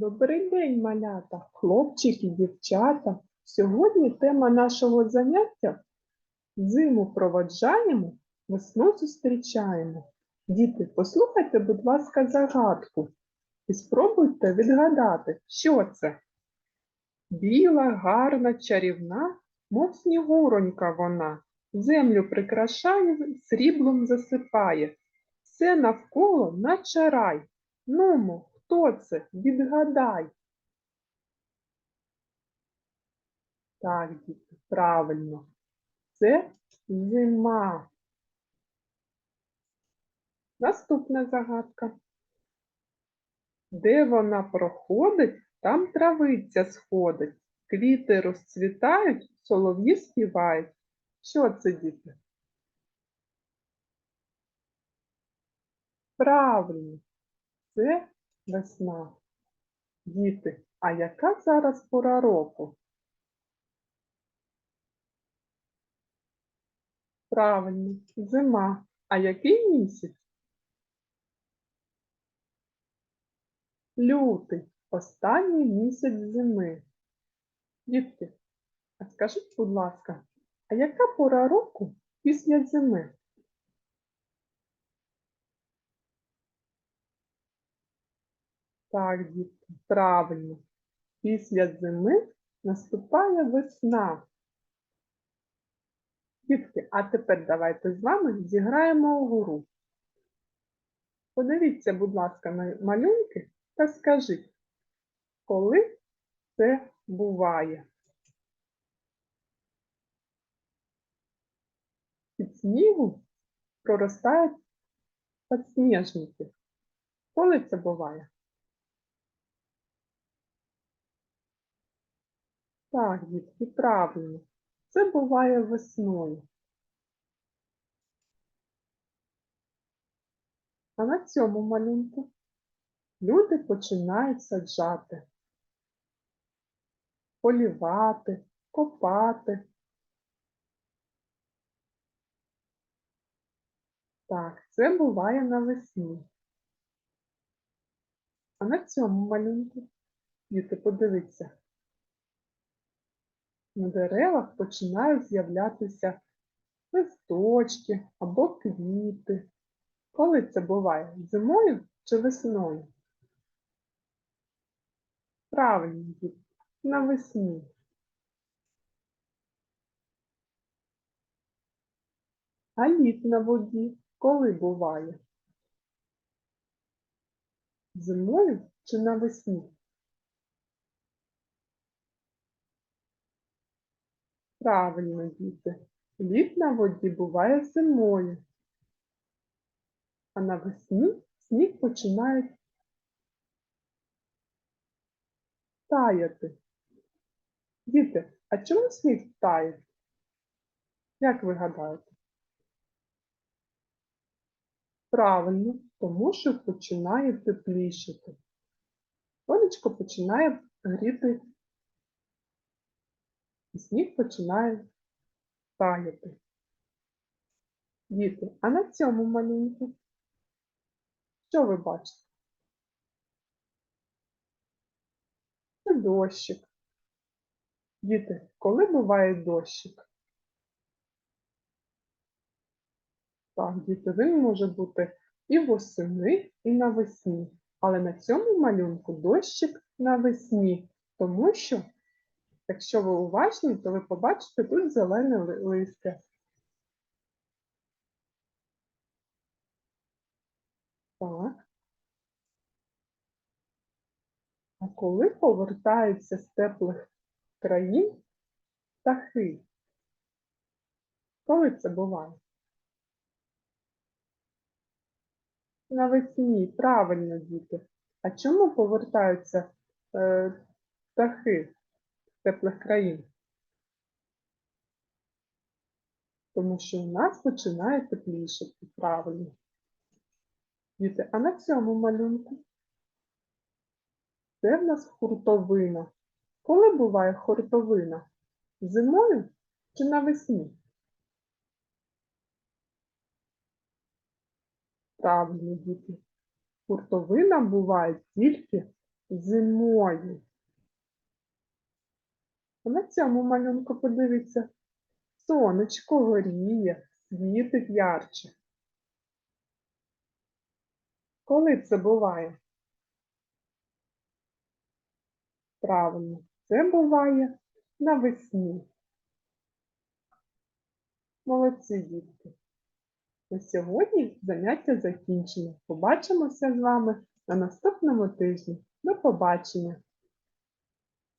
Добрий день, малята, хлопчики, дівчата. Сьогодні тема нашого заняття зиму проводжаємо, весну зустрічаємо. Діти, послухайте, будь ласка, загадку і спробуйте відгадати, що це. Біла, гарна, чарівна, мов снігуронька вона, землю прикрашає, сріблом засипає. Все навколо наче рай. Нумо, хто це? Відгадай. Так, діти, правильно. Це зима. Наступна загадка. Де вона проходить, там травиця сходить, квіти розцвітають, солов'ї співають. Що це, діти? Правильно, це весна. Діти, а яка зараз пора року? Правильно, зима. А який місяць? Лютий, останній місяць зими. Дітки, а скажіть, будь ласка, а яка пора року після зими? Так, дітки, правильно. Після зими наступає весна. Дітки, а тепер давайте з вами зіграємо у гру. Подивіться, будь ласка, на малюнки та скажіть, коли це буває? Під снігу проростають підсніжники. Коли це буває? Так, дітки, правильно. Це буває весною. А на цьому малюнку люди починають саджати, полівати, копати. Так, це буває навесні. А на цьому малюнку, діти, подивіться, на деревах починають з'являтися листочки або квіти. Коли це буває? Зимою чи весною? Правильно, навесні. А лід на воді коли буває? Зимою чи навесні? Правильно, діти. Лід на воді буває зимою, а навесні сніг починає таяти. Діти, а чому сніг тає? Як ви гадаєте? Правильно, тому що починає теплішати. Сонечко починає гріти і сніг починає таяти. Діти, а на цьому малюнку що ви бачите? Це дощик. Діти, коли буває дощик? Так, діти, він може бути і восени, і навесні. Але на цьому малюнку дощик навесні, тому що Якщо ви уважні, то ви побачите тут зелене листя. Так. А коли повертаються з теплих країн птахи? Коли це буває? Навесні, правильно, діти. А чому повертаються е, птахи? Теплих країн. Тому що у нас починає теплішати, правильно. Діти, а на цьому малюнку це в нас хуртовина. Коли буває хуртовина? Зимою чи навесні? Правильно, діти. Хуртовина буває тільки зимою. На цьому малюнку подивіться. Сонечко горіє, світить ярче. Коли це буває? Правильно, це буває навесні. Молодці дітки. На сьогодні заняття закінчено. Побачимося з вами на наступному тижні. До побачення!